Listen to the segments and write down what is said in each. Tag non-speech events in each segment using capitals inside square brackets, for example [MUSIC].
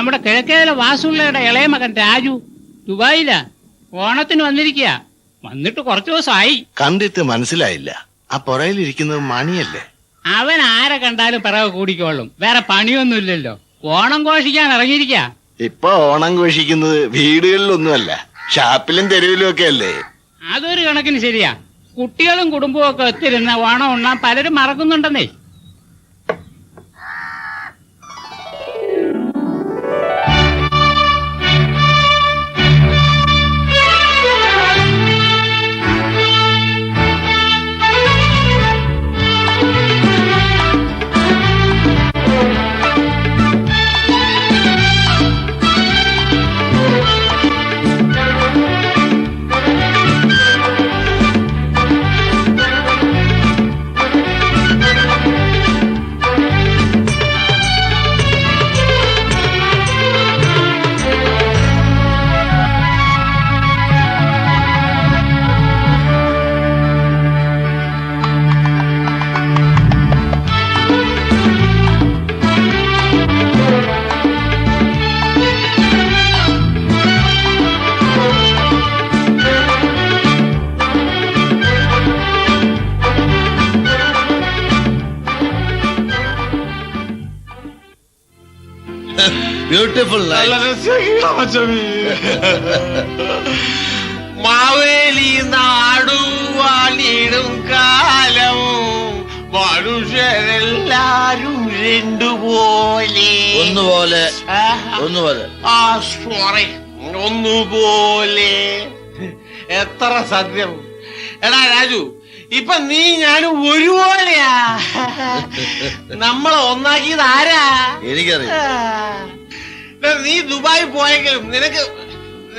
നമ്മുടെ കിഴക്കേല വാസുള്ളയുടെ ഇളയ മകൻ രാജു ദുബായിലാ. ഓണത്തിന് വന്നിരിക്കുക വന്നിട്ട് കുറച്ചു ദിവസമായി കണ്ടിട്ട് മനസ്സിലായില്ല. ആ പുറയിലിരിക്കുന്നത് മണിയല്ലേ? അവൻ ആരെ കണ്ടാലും പിറകെ കൂടിക്കോളും. വേറെ പണിയൊന്നുമില്ലല്ലോ. ഓണം ഘോഷിക്കാൻ ഇറങ്ങിയിരിക്ക ഇപ്പൊ ഓണം ഘോഷിക്കുന്നത് വീടുകളിലൊന്നുമല്ല ഷാപ്പിലും തെരുവിലും ഒക്കെ അല്ലേ? അതൊരു കണക്കിന് ശരിയാ. കുട്ടികളും കുടുംബവും ഒക്കെ ഒത്തിരുന്ന ഓണം ഉണ്ണാൻ പലരും മറക്കുന്നുണ്ടെന്നേ. ബ്യൂട്ടിഫുൾ രസകരമാണ് മച്ചമ്പി. മാവേലി നാടുവാണിടും കാലം മനുഷ്യരെല്ലാരും രണ്ടുപോലെ. ഒന്നുപോലെ ഒന്നുപോലെ. ആ സോറി ഒന്നുപോലെ. എത്ര സത്യം. എടാ രാജു ഇപ്പൊ നീ ഞാനും ഒരുപോലെയാ. [LAUGHS] നമ്മളെ ഒന്നാക്കിയത് ആരാ? എനിക്കറിയാം നീ ദുബായി പോയെങ്കിലും നിനക്ക്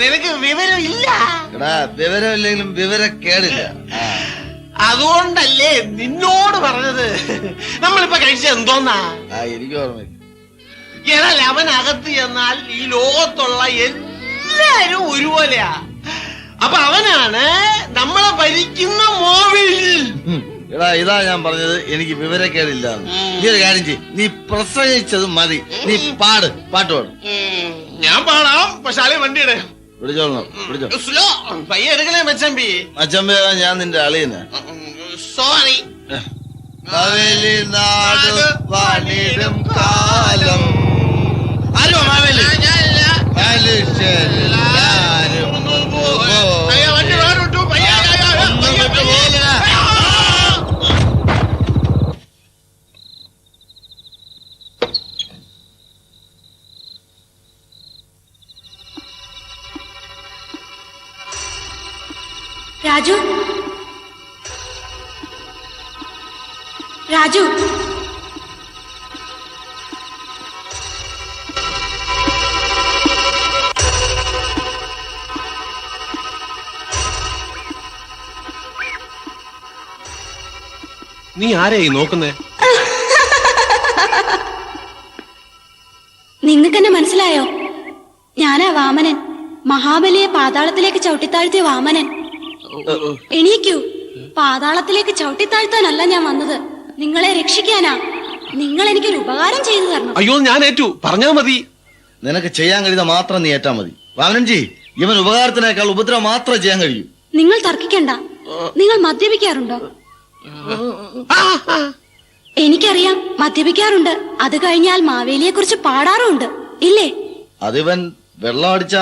നിനക്ക് വിവരം ഇല്ല എടാ വിവരമില്ലെങ്കിലും വിവരക്കേടില്ല കേടില്ല. അതുകൊണ്ടല്ലേ നിന്നോട് പറഞ്ഞത്? നമ്മളിപ്പോ കഴിച്ച എന്തോന്നാ? ആ എനിക്ക് ഓർമ്മയില്ല. എന്നാൽ അവൻ അകത്ത് ചെന്നാൽ ഈ ലോകത്തുള്ള എല്ലാരും ഒരുപോലെയാ. അപ്പൊ അവനാണ് നമ്മളെ ഭരിക്കുന്ന മോവിൽ. എടാ ഇതാ ഞാൻ പറഞ്ഞത്. എനിക്ക് വിവരക്കേടില്ല. നീ ഒരു കാര്യം ചെയ്യ്. നീ പ്രസംഗിച്ചത് മതി. നീ പാട്. പാട്ട് പാടും. ഞാൻ പാടാം. പക്ഷെ അളി വണ്ടിയുടെ. പിടിച്ചോളണം പിടിച്ചോ സ്ലോ പയ്യെ എടുക്കണേ മച്ചമ്പി. ഞാൻ നിന്റെ അളിയനാ. സോറി. മാവേലി നാട് വാണിടും കാലം. ആരും മാവേലി? മനുഷ്യരെല്ലാരും രാജു? രാജു? നീ ആരെയായി നോക്കുന്നേ? നിങ്ങൾക്കെന്നെ മനസ്സിലായോ? ഞാനാ വാമനൻ. മഹാബലിയെ പാതാളത്തിലേക്ക് ചവിട്ടിത്താഴ്ത്തിയ വാമനൻ. എണീക്കൂ. പാതാളത്തിലേക്ക് ചവിട്ടിത്താഴ്ത്താനല്ല ഞാൻ വന്നത്. നിങ്ങളെ രക്ഷിക്കാനാ. നിങ്ങൾ എനിക്കൊരു ഉപകാരം ചെയ്തു തരണം. അയ്യോ ഞാൻ ഏറ്റു. പറഞ്ഞാ മതി. നിനക്ക് ചെയ്യാൻ കഴിയുന്ന മാത്രം നീ ഏറ്റാ മതി. വാമനൻജി ഇവൻ ഉപകാരത്തിനേക്കാൾ ഉപദ്രവം മാത്രം ചെയ്യാൻ കഴിയൂ. നിങ്ങൾ തർക്കിക്കണ്ട. നിങ്ങൾ മദ്യപിക്കാറുണ്ടോ? എനിക്കറിയാം മദ്യപിക്കാറുണ്ട്. അത് കഴിഞ്ഞാൽ മാവേലിയെ കുറിച്ച് പാടാറുമുണ്ട്. ഇല്ലേ? അതിവൻ വെള്ളം അടിച്ച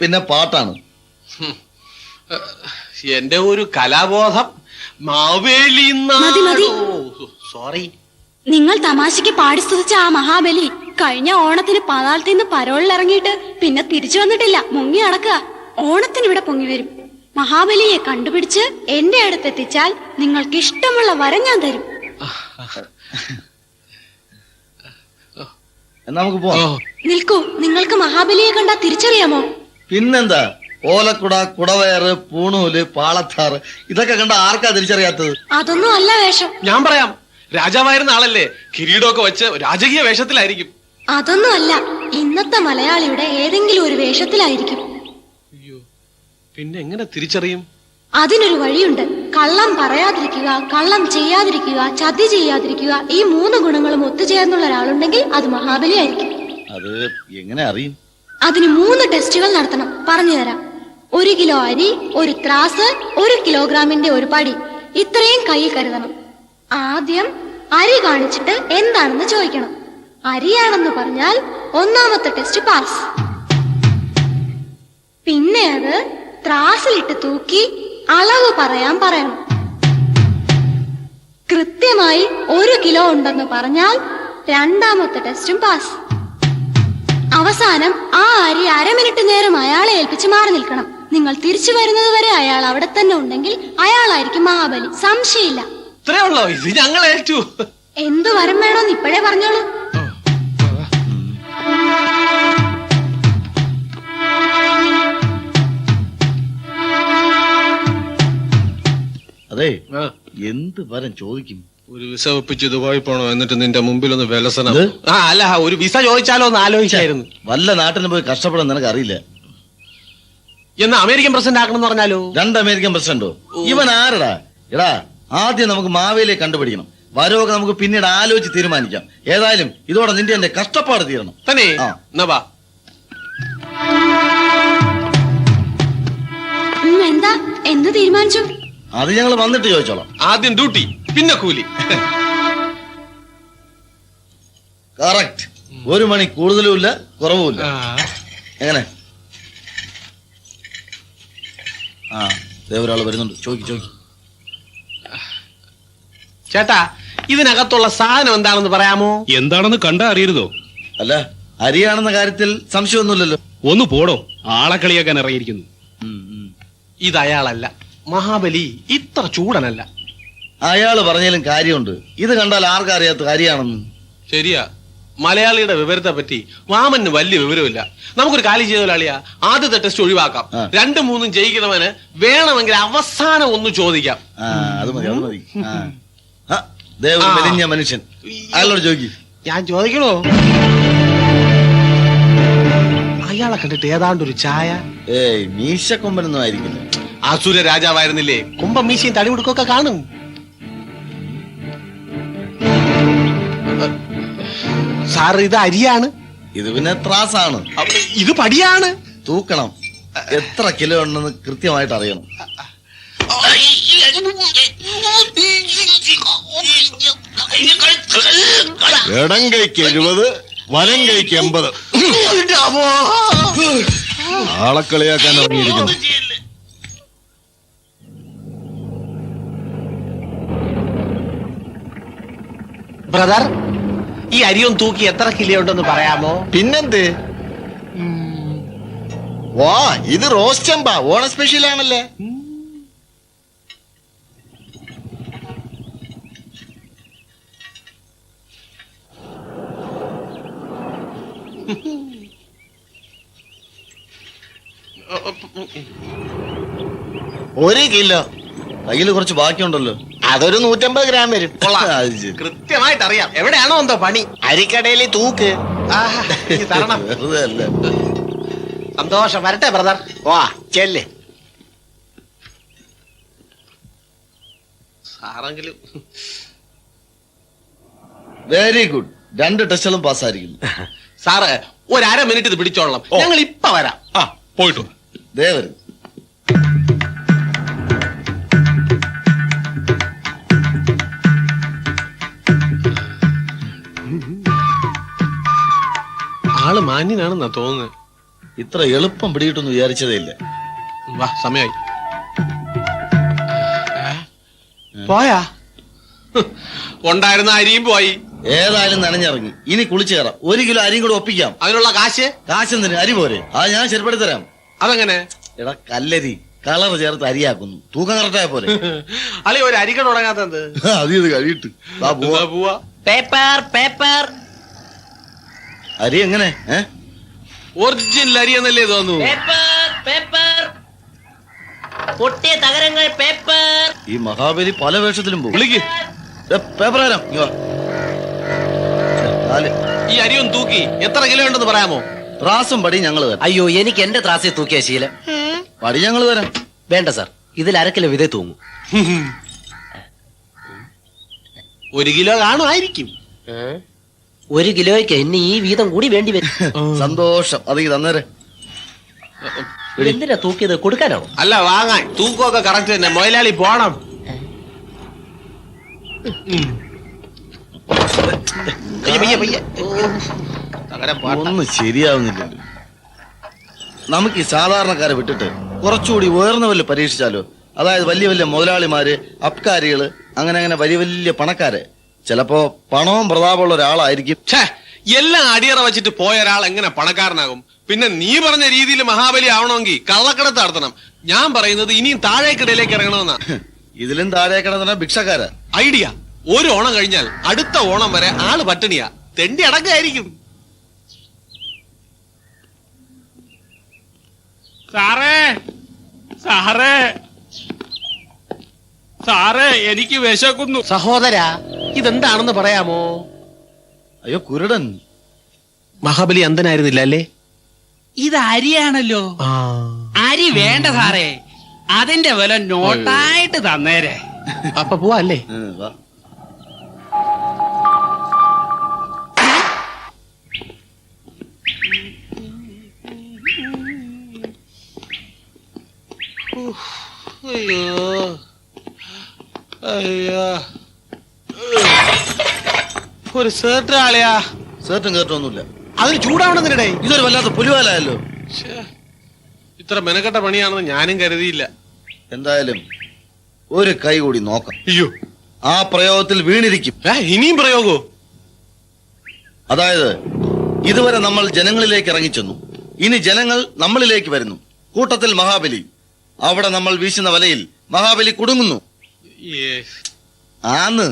പിന്നെ പാട്ടാണ്. എന്റെ ഒരു കലാബോധം മാവേലി മതി, മതി. സോറി നിങ്ങൾ തമാശയ്ക്ക് പാടി സ്തുതിച്ച ആ മഹാബലി കഴിഞ്ഞ ഓണത്തിന് പാതാളത്തിൽ നിന്ന് പരോളിൽ ഇറങ്ങിയിട്ട് പിന്നെ തിരിച്ചു വന്നിട്ടില്ല. മുങ്ങി അടക്കുക ഓണത്തിന് ഇവിടെ പൊങ്ങി വരും. മഹാബലിയെ കണ്ടുപിടിച്ച് എന്റെ അടുത്തെത്തിച്ചാൽ നിങ്ങൾക്ക് ഇഷ്ടമുള്ള വരം ഞാൻ തരും. എന്നാ നമുക്ക് പോവാം. നിൽക്കൂ. നിങ്ങൾക്ക് മഹാബലിയെ കണ്ടാ തിരിച്ചറിയാമോ? പിന്നെന്താ? ഓലക്കുട കുടവയറ് പൂണൂൽ പാളത്താർ ഇതൊക്കെ കണ്ട ആർക്കാ തിരിച്ചറിയാത്തത്? അതൊന്നും അല്ല വേഷം. ഞാൻ പറയാം. രാജാവായിരുന്ന ആളല്ലേ? കിരീടമൊക്കെ വെച്ച് രാജകീയ വേഷത്തിലായിരിക്കും. അതൊന്നും അല്ല. ഇന്നത്തെ മലയാളിയുടെ ഏതെങ്കിലും ഒരു വേഷത്തിലായിരിക്കും. അയ്യോ പിന്നെ എങ്ങനെ തിരിച്ചറിയും? അതിനൊരു വഴിയുണ്ട്. കള്ളം പറയാതിരിക്കുക കള്ളം ചെയ്യാതിരിക്കുക ചതി ചെയ്യാതിരിക്കുക ഈ മൂന്ന് ഗുണങ്ങളും ഒത്തുചേർന്നുള്ള ഒരാളുണ്ടെങ്കിൽ അത് മഹാബലി ആയിരിക്കും. അത് എങ്ങനെ അറിയും? അതിന് മൂന്ന് ടെസ്റ്റുകൾ നടത്തണം. പറഞ്ഞു തരാം. ഒരു കിലോ അരി ഒരു ത്രാസ് ഒരു കിലോഗ്രാമിന്റെ ഒരു പടി. ഇത്രയും കയ്യിൽ കരുതണം. ആദ്യം അരി കാണിച്ചിട്ട് എന്താണെന്ന് ചോദിക്കണം. അരിയാണെന്ന് പറഞ്ഞാൽ ഒന്നാമത്തെ ടെസ്റ്റ് പാസ് പിന്നെ അത് ത്രാസിലിട്ട് തൂക്കി അളവ് പറയാൻ പറയണം. കൃത്യമായി ഒരു കിലോ ഉണ്ടെന്ന് പറഞ്ഞാൽ രണ്ടാമത്തെ ടെസ്റ്റും പാസ് അവസാനം ആ അരി അര മിനിറ്റ് നേരം അയാളെ ഏൽപ്പിച്ച് മാറി നിൽക്കണം. നിങ്ങൾ തിരിച്ചു വരുന്നത് വരെ അയാൾ അവിടെ തന്നെ ഉണ്ടെങ്കിൽ അയാളായിരിക്കും മഹാബലി സംശയമില്ല. ഇത്രേ ഉള്ളോ? ഇത് ഞങ്ങൾ ഏറ്റു. എന്തു വരം വേണോന്ന് ഇപ്പോഴേ പറഞ്ഞോളൂ. അതെ എന്ത് വരം ചോദിക്കും? ഒരു വിസ ഒപ്പിച്ച് ദുബായി പോണോ? എന്നിട്ട് നിന്റെ മുമ്പിൽ ഒന്ന് വിലസനം ആ അല്ല ഒരു വിസ ചോദിച്ചാലോ എന്ന് ആലോചിച്ചായിരുന്നു. വല്ല നാട്ടിന് പോയി കഷ്ടപ്പെടാൻ നിനക്ക് അറിയില്ല എന്നാ അമേരിക്കൻ പ്രസിഡന്റ് ആക്കണം എന്ന് പറഞ്ഞാലോ? രണ്ട് അമേരിക്കൻ പ്രസിഡന്റോ? ഇവൻ ആരടാ? എടാ ആദ്യം നമുക്ക് മാവേലിയെ കണ്ടുപിടിക്കണം. വരവൊക്കെ നമുക്ക് പിന്നീട് ആലോചിച്ച് തീരുമാനിക്കാം. ഏതായാലും ഇതോടെ നിന്റെ എന്റെ കഷ്ടപ്പാട് തീരണം. തന്നെ? ആ. എന്നാ വാ. ഉം, എന്താ? എന്ത് തീരുമാനിച്ചു? അത് ഞങ്ങൾ വന്നിട്ട് ചോദിച്ചോളാം. ആദ്യം ഡ്യൂട്ടി പിന്നെ കൂലി. കറക്റ്റ്. ഒരു മണി കൂടുതലും ഇല്ല കുറവുമില്ല എങ്ങനെ? ആ ദേ ഒരാൾ വരുന്നുണ്ട്. ചോദിക്ക് ചോദിക്ക് ചേട്ടാ ഇതിനകത്തുള്ള സാധനം എന്താണെന്ന് പറയാമോ? എന്താണെന്ന് കണ്ടാ അറിയരുതോ? അല്ല അരിയാണെന്ന കാര്യത്തിൽ സംശയമൊന്നുമില്ലല്ലോ. ഒന്ന് പോടോ. ആളെ കളിയാക്കാൻ ഇറങ്ങിയിരിക്കുന്നു. ഇത് അയാളല്ല മഹാബലി ഇത്ര ചൂടനല്ല. അയാൾ പറഞ്ഞാലും കാര്യമുണ്ട്. ഇത് കണ്ടാൽ ആർക്കറിയാത്ത കാര്യമാണെന്ന്. ശരിയാ. മലയാളിയുടെ വിവരത്തെ പറ്റി വാമന് വലിയ വിവരമില്ല. നമുക്കൊരു കാലി ചെയ്ത അളിയാ ആദ്യത്തെ ടെസ്റ്റ് ഒഴിവാക്കാം. രണ്ടും മൂന്നും ജയിക്കണവന് വേണമെങ്കിൽ അവസാനം ഒന്ന് ചോദിക്കാം. അത് മതി അത് മതി. മെലിഞ്ഞ മനുഷ്യൻ. അയാളോട് ചോദിക്ക്? ഞാൻ ചോദിക്കണോ? അയാളെ കണ്ടിട്ട് ഏതാണ്ട് ഒരു ചായ? ഏയ് മീശക്കൊമ്പനൊന്നും ആയിരിക്കില്ല. അസുര രാജാവായിരുന്നില്ലേ? കുംഭം മീശയും തടിമുടുക്കൊക്കെ കാണും. സാർ ഇത് അരിയാണ്. ഇത് പിന്നെ ത്രാസാണ്. അപ്പൊ ഇത് പടിയാണ്. തൂക്കണം. എത്ര കിലോ ഉണ്ടെന്ന് കൃത്യമായിട്ട് അറിയണം. ഇടം കൈക്ക് എഴുപത് വലം കൈക്ക് എൺപത്. ആളെ കളിയാക്കാൻ ഇറങ്ങിയിരിക്കുന്നു. ബ്രദർ ഈ അരിയും തൂക്കി എത്ര കിലോ ഉണ്ടെന്ന് പറയാമോ? പിന്നെന്ത്? വാ ഇത് റോസ്റ്റമ്പാ ഓണ സ്പെഷ്യൽ ആണല്ലേ? ഒരു കിലോ. കയ്യിൽ കുറച്ച് ബാക്കിയുണ്ടല്ലോ. അതൊരു നൂറ്റമ്പത് ഗ്രാം വരും. [LAUGHS] കൃത്യമായിട്ട് അറിയാം എവിടെയാണോ എന്തോ പണി? അരിക്കടയിൽ തൂക്ക്. ആഹാ, തരണം. [LAUGHS] വെറുതെ അല്ല സന്തോഷം. വരട്ടെ ബ്രദർ. വാ ചെല്ല്. സാറെങ്കിലും. വെരി ഗുഡ് രണ്ട് ടെസ്റ്റുകളും പാസ്സായിരിക്കുന്നു. സാറ് ഒരു അര മിനിറ്റ് ഇത് പിടിച്ചോളാം ഞങ്ങൾ ഇപ്പൊ വരാം. ആ പോയിട്ടു. ദേ ആൾ മാന്യനാണെന്നാ തോന്നുന്നത്. ഇത്ര എളുപ്പം പിടികിട്ടൊന്നും വിചാരിച്ചതേ ഇല്ല. വാ സമയായി. പോയാ? ഉണ്ടായിരുന്ന അരിയും പോയി. ഏതായാലും നനഞ്ഞിറങ്ങി. ഇനി കുളിച്ചു കയറാം. ഒരു കിലോ അരിയും കൂടെ ഒപ്പിക്കാം. അതിനുള്ള കാശ്? കാശെന്തിന്? അരി പോരെ. അത് ഞാൻ ശരിപ്പെടുത്തി തരാം. അതെങ്ങനെ? എടാ കല്ലരി. കളർ ചേർത്ത് അരിയാക്കുന്നു. തൂക്കം കറക്റ്റായ പോലെ അല്ലെ ഒരു അരിക്കട തുടങ്ങാത്തത് അത് ഇത് കഴിയിട്ട്. പേപ്പർ പേപ്പർ അരി എങ്ങനെ? ഒറിജിനൽ അരി എന്നല്ലേ തോന്നുന്നു പേപ്പർ പേപ്പർ പൊട്ടിയ തകരങ്ങൾ പേപ്പർ ഈ മഹാബലി പല വേഷത്തിലും പോകും. വിളിക്ക്. പേപ്പർ ഈ അരിയും തൂക്കി. എത്ര കിലോ ഉണ്ടെന്ന് പറയാമോ? ത്രാസും പടി ഞങ്ങൾ തരാം. അയ്യോ എനിക്ക് എന്റെ ത്രാസി തൂക്കിയ ശീലം. പടി ഞങ്ങൾ തരാം. വേണ്ട സാർ ഇതിൽ അര കിലോ വിതേ തൂങ്ങും. ഒരു കിലോ കാണുമായിരിക്കും. ഒരു കിലോയ്ക്ക് എന്നെ ഈ വീതം കൂടി വേണ്ടി വരും. സന്തോഷം. അത് ഈ തന്നേരെ. എന്തിനാ തൂക്കിയത്? കൊടുക്കാനോ? അല്ല വാങ്ങാൻ. തൂക്കമൊക്കെ കറക്റ്റ് തന്നെ. മൊയിലാളി പോണം. ഒന്നും ശരിയാവുന്നില്ലല്ലോ നമുക്ക് ഈ സാധാരണക്കാരെ വിട്ടിട്ട് കുറച്ചുകൂടി ഉയർന്ന വല്ല പരീക്ഷിച്ചാലോ? അതായത് വലിയ വലിയ മുതലാളിമാര് അബ്കാരികൾ അങ്ങനെ അങ്ങനെ വലിയ വലിയ പണക്കാര് ചിലപ്പോ പണവും പ്രതാപമുള്ള ഒരാളായിരിക്കും. ഛേ, എല്ലാം അടിയറ വെച്ചിട്ട് പോയ ഒരാൾ എങ്ങനെ പണക്കാരനാകും? പിന്നെ നീ പറഞ്ഞ രീതിയിൽ മഹാബലി ആവണമെങ്കിൽ കള്ളക്കടത്ത് നടത്തണം. ഞാൻ പറയുന്നത് ഇനിയും താഴേക്കിടയിലേക്ക് ഇറങ്ങണമെന്നാ. ഇതിലും താഴെ കിടന്ന ഭിക്ഷക്കാരാ. ഐഡിയ. ഒരു ഓണം കഴിഞ്ഞാൽ അടുത്ത ഓണം വരെ ആൾ പട്ടിണിയാ. തെണ്ടി അടക്കായിരിക്കും സാറേ സാറേ. സാറേ എനിക്ക് വിശക്കുന്നു. സഹോദര ഇതെന്താണെന്ന് പറയാമോ? അയ്യോ കുരുടൻ. മഹാബലി അന്തനായിരുന്നില്ല അല്ലേ? ഇത് അരിയാണല്ലോ. അരി വേണ്ട സാറേ. അതിന്റെ വില നോട്ടായിട്ട് തന്നേരെ. അപ്പൊ പോവാ അല്ലേ? അയ്യോ. ഒരു സേർട്ട് ആളെയാ. സേർട്ടും കേട്ടൊന്നുമില്ല അതിന് ചൂടാവണമെന്നിടേ ഇതൊരു വല്ലാത്ത പുലിവാലായല്ലോ. ഇത്ര മെനക്കെട്ട പണിയാണെന്ന് ഞാനും കരുതിയില്ല. എന്തായാലും ഒരു കൈ കൂടി നോക്കാം. അയ്യോ. ആ പ്രയോഗത്തിൽ വീണിരിക്കും. ഏ, ഇനിയും പ്രയോഗോ? അതായത് ഇതുവരെ നമ്മൾ ജനങ്ങളിലേക്ക് ഇറങ്ങിച്ചെന്നു. ഇനി ജനങ്ങൾ നമ്മളിലേക്ക് വരുന്നു. കൂട്ടത്തിൽ മഹാബലി. അവിടെ നമ്മൾ വീശുന്ന വലയിൽ മഹാബലി കുടുങ്ങുന്നു. ആന്ന്.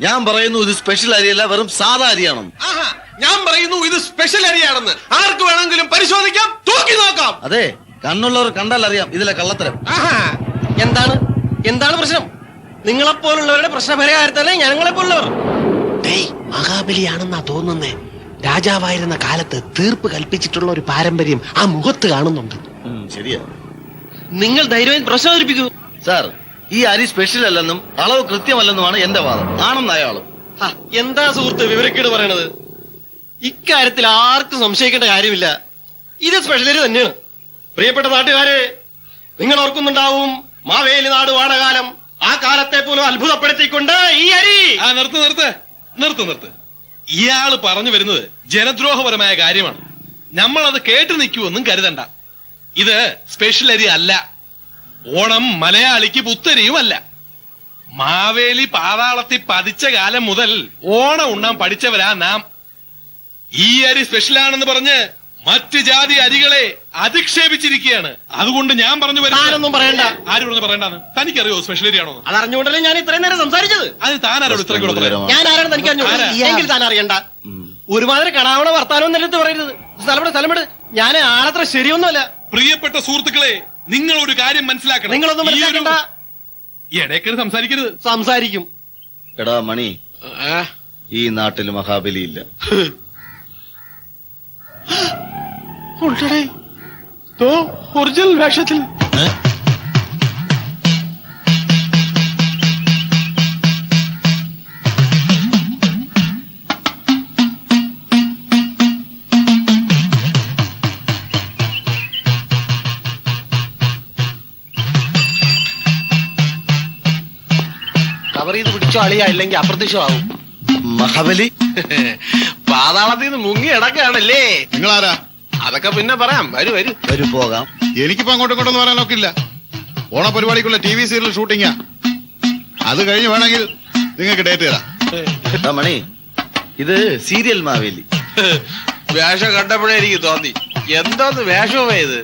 ഞാൻ പറയുന്നു ഇത് സ്പെഷ്യൽ അരിയല്ല വെറും സാധാ അരിയാണെന്ന് ആഹാ, ഞാൻ പറയുന്നു ഇത് സ്പെഷ്യൽ അരിയാണെന്ന്. ആർക്ക് വേണമെങ്കിലും പരിശോധിക്കാം തൂക്കി നോക്കാം. അതെ കണ്ണുള്ളവർ കണ്ടാൽ അറിയാം ഇതിലെ കള്ളത്തരം. ആഹാ, എന്താണ്? എന്താണ് പ്രശ്നം? നിങ്ങളെപ്പോലുള്ളവരുടെ പ്രശ്ന പരിഹാരത്തല്ലേ ഞങ്ങളെ പോലുള്ളവർ മഹാബലിയാണെന്നാ തോന്നുന്നേ. രാജാവായിരുന്ന കാലത്ത് തീർപ്പ് കൽപ്പിച്ചിട്ടുള്ള ഒരു പാരമ്പര്യം ആ മുഖത്ത് കാണുന്നുണ്ട്. ഉം, ശരിയാ. നിങ്ങൾ ധൈര്യം പ്രശ്നം സാർ ഈ അരി സ്പെഷ്യൽ അല്ലെന്നും അളവ് കൃത്യമല്ലെന്നുമാണ് എന്റെ വാദം. ആണെന്ന് അയാളും. എന്താ സുഹൃത്ത് വിവരക്കേട് പറയണത്? ഇക്കാര്യത്തിൽ ആർക്കും സംശയിക്കേണ്ട കാര്യമില്ല. ഇത് സ്പെഷ്യലരി തന്നെയാണ്. പ്രിയപ്പെട്ട നാട്ടുകാരെ നിങ്ങൾ ഓർക്കുന്നുണ്ടാവും മാവേലി നാട് വാടകാലം. ആ കാലത്തെ പോലും അത്ഭുതപ്പെടുത്തിക്കൊണ്ട് ഈ അരി. ആ നിർത്ത് നിർത്ത്. നിർത്ത് നിർത്ത്. ഇയാൾ പറഞ്ഞു വരുന്നത് ജനദ്രോഹപരമായ കാര്യമാണ്. നമ്മൾ അത് കേട്ടു നിൽക്കുമെന്നും കരുതണ്ട. ഇത് സ്പെഷ്യൽ അരി അല്ല. ഓണം മലയാളിക്ക് പുത്തരിയുമല്ല. മാവേലി പാതാളത്തിൽ പതിച്ച കാലം മുതൽ ഓണം ഉണ്ണാൻ പഠിച്ചവരാ നാം. ഈ അരി സ്പെഷ്യലാണെന്ന് പറഞ്ഞ് മറ്റ് ജാതി അരികളെ അധിക്ഷേപിച്ചിരിക്കുകയാണ്. അതുകൊണ്ട് ഞാൻ പറഞ്ഞു താനൊന്നും പറയണ്ട. ആര് പറഞ്ഞു പറയണ്ടെന്ന്. തനിക്കറിയോ സ്പെഷ്യൽ അരി അത് അറിഞ്ഞുകൊണ്ടല്ലേ ഞാൻ ഇത്രയും നേരം സംസാരിച്ചത്? അത് താനാരോട് ഇത്രയും കൂടെ പറയാം ഞാൻ ആരാണ് തനിക്ക് അറിഞ്ഞു ആരാ? എങ്കിൽ താൻ അറിയണ്ട. ഒരുമാതിരി കണാവണ വർത്താനം എന്നെടുത്ത് പറയരുത്. സ്ഥലം സ്ഥലമിട് ഞാൻ ആളത്ര ശരിയൊന്നുമല്ല. പ്രിയപ്പെട്ട സുഹൃത്തുക്കളെ നിങ്ങൾ ഒരു കാര്യം മനസ്സിലാക്കണം. നിങ്ങളൊന്നും മനസ്സിലാക്കണ്ട. ഈ സംസാരിക്കരുത്. സംസാരിക്കും. എടാ മണി. ഈ നാട്ടിൽ മഹാബലി ഇല്ല. ഒറിജിനൽ വേഷത്തിൽ. പിടിച്ചോ അളിയാ ഇല്ലെങ്കിൽ അപ്രത്യക്ഷമാവും. മഹാബലി. പാതാളത്തിൽ നിന്ന് മുങ്ങി ഇടക്കാണല്ലേ നിങ്ങളാരാ? അതൊക്കെ പിന്നെ പറയാം. വരൂ വരൂ. വരൂ പോകാം. എനിക്കിപ്പോ അങ്ങോട്ടും ഇങ്ങോട്ടൊന്നും പറയാനൊക്കില്ല. ഓണ പരിപാടിക്കുള്ള ടി വി സീരിയൽ ഷൂട്ടിങ്ങാ. അത് കഴിഞ്ഞ് വേണമെങ്കിൽ നിങ്ങൾക്ക് ഡേറ്റ് തരാം. എടാ മണി ഇത് സീരിയൽ മാവേലി. വേഷം കണ്ടപ്പോഴേ എനിക്ക് തോന്നി. എന്തോന്ന് വേഷമേ ഇത്?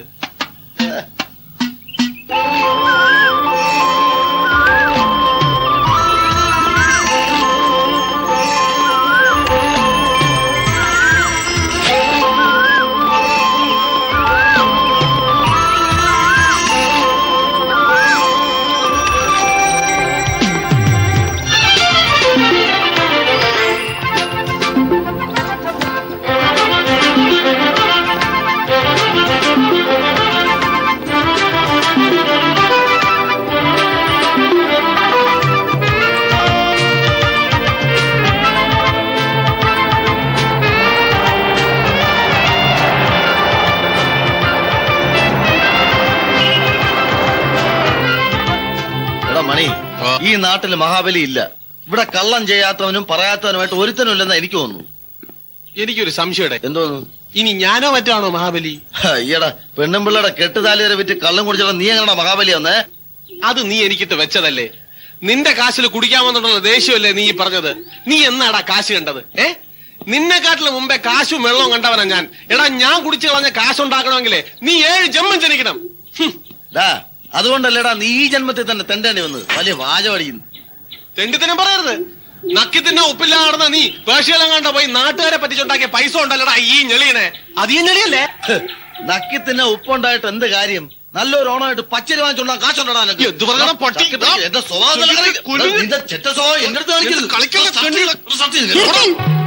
ഈ നാട്ടിൽ മഹാബലി ഇല്ല. ഇവിടെ കള്ളം ചെയ്യാത്തവനും പറയാത്തവനുമായിട്ട് ഒരുത്തനും ഇല്ലെന്ന് എനിക്ക് തോന്നുന്നു. എനിക്കൊരു സംശയടെ എന്തോന്നു ഇനി ഞാനോ മറ്റാണോ മഹാബലി? ഈയടാ പെണ്ണുമ്പിള്ളയുടെ കെട്ടുതാലി വരെ വിറ്റ് കള്ളം കുടിച്ചാൽ നീ എങ്ങനെ മഹാബലി വന്നേ? അത് നീ എനിക്കിട്ട് വെച്ചതല്ലേ. നിന്റെ കാശിൽ കുടിക്കാമെന്നുള്ള ദേഷ്യമല്ലേ നീ പറഞ്ഞത്? നീ എന്നാടാ കാശ് കണ്ടത്? ഏ? നിന്നെക്കാട്ടിലും മുമ്പേ കാശും വെള്ളവും കണ്ടവനാ ഞാൻ. എടാ ഞാൻ കുടിച്ചു കളഞ്ഞ കാശുണ്ടാക്കണമെങ്കിലേ നീ ഏഴ് ജന്മം ജനിക്കണം. അതുകൊണ്ടല്ലേടാ നീ ഈ ജന്മത്തിൽ തന്നെ തെണ്ടേണ്ടി വന്നത്. വലിയ വാചമടിക്കുന്നു തെണ്ടിത്തനം പറയരുത്. നക്കി തിന്നെ നടന്ന നീ പേർഷ്യയിലും കണ്ട പോയി നാട്ടുകാരെ പറ്റിച്ചുണ്ടാക്കിയ പൈസ ഉണ്ടല്ലടാ ഈ ഞെളിയനെ. അത് ഈ ഞെളിയല്ലേ? നക്കി തന്നെ ഉപ്പുണ്ടായിട്ട് എന്ത് കാര്യം? നല്ലൊരു ഓണമായിട്ട് പച്ചരി വാങ്ങിച്ചോണ്ടാ കാശുണ്ടാ? എന്റെ സ്വഭാവം എന്റെ സ്വഭാവം എന്റെ അടുത്ത്. കളിക്കല്ലേ, സത്യം-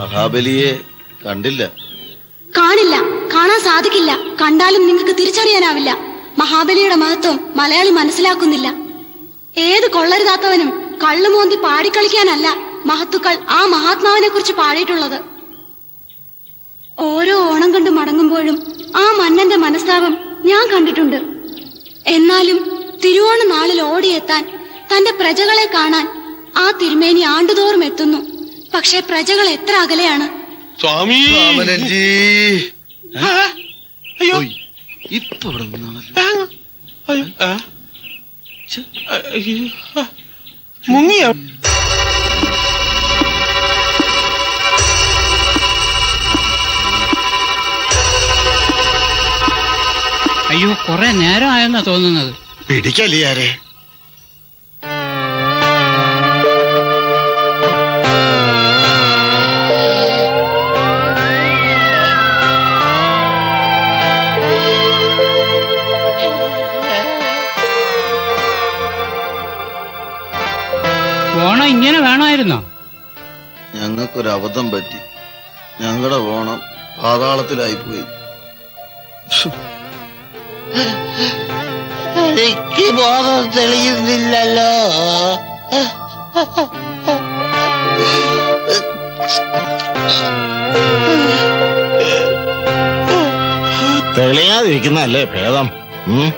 മഹാബലിയെ കണ്ടില്ല. കാണില്ല. കാണാൻ സാധിക്കില്ല. കണ്ടാലും നിങ്ങൾക്ക് തിരിച്ചറിയാനാവില്ല. മഹാബലിയുടെ മഹത്വം മലയാളി മനസ്സിലാക്കുന്നില്ല. ഏത് കൊള്ളരുതാത്തവനും കള്ളുമോന്തി പാടിക്കളിക്കാനല്ല മഹത്തുക്കൾ ആ മഹാത്മാവിനെ കുറിച്ച് പാടിയിട്ടുള്ളത്. ഓരോ ഓണം കണ്ട് മടങ്ങുമ്പോഴും ആ മന്നന്റെ മനസ്താപം ഞാൻ കണ്ടിട്ടുണ്ട്. എന്നാലും തിരുവോണ നാളിൽ ഓടിയെത്താൻ തന്റെ പ്രജകളെ കാണാൻ ആ തിരുമേനി ആണ്ടുതോറും എത്തുന്നു. പക്ഷെ പ്രജകൾ എത്ര അകലെയാണ് സ്വാമി വാമനൻജി. ആ, അയ്യോ ഓയ്, ഇപ്പൊ ഇവിടെ നിന്നാണല്ലോ. ആ, അയ്യോ, ആ. ഛെ, ആ, അയ്യോ, ആ. മുങ്ങിയോ അയ്യോ കുറെ നേരമായെന്നാ തോന്നുന്നത് പിടിക്കല്ലേ ആരെ ഇങ്ങനെ വേണമായിരുന്നോ? ഞങ്ങൾക്കൊരു അബദ്ധം പറ്റി. ഞങ്ങളുടെ ഓണം പാതാളത്തിലായിപ്പോയി എനിക്ക് ബോധം തെളിയുന്നില്ലല്ലോ. തെളിയാതിരിക്കുന്നല്ലേ ഭേദം? ഉം?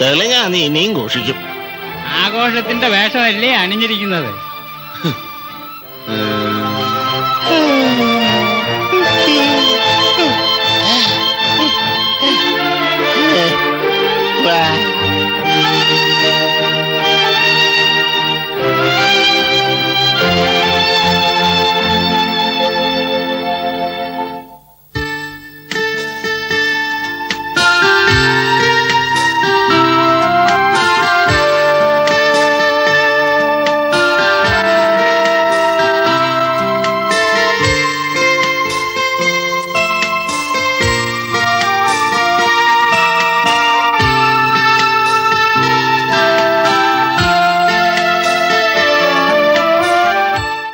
തെളിഞ്ഞാ നീ ഇനിയും ഘോഷിക്കും. ആഘോഷത്തിന്റെ വേഷമല്ലേ അണിഞ്ഞിരിക്കുന്നത്? വാ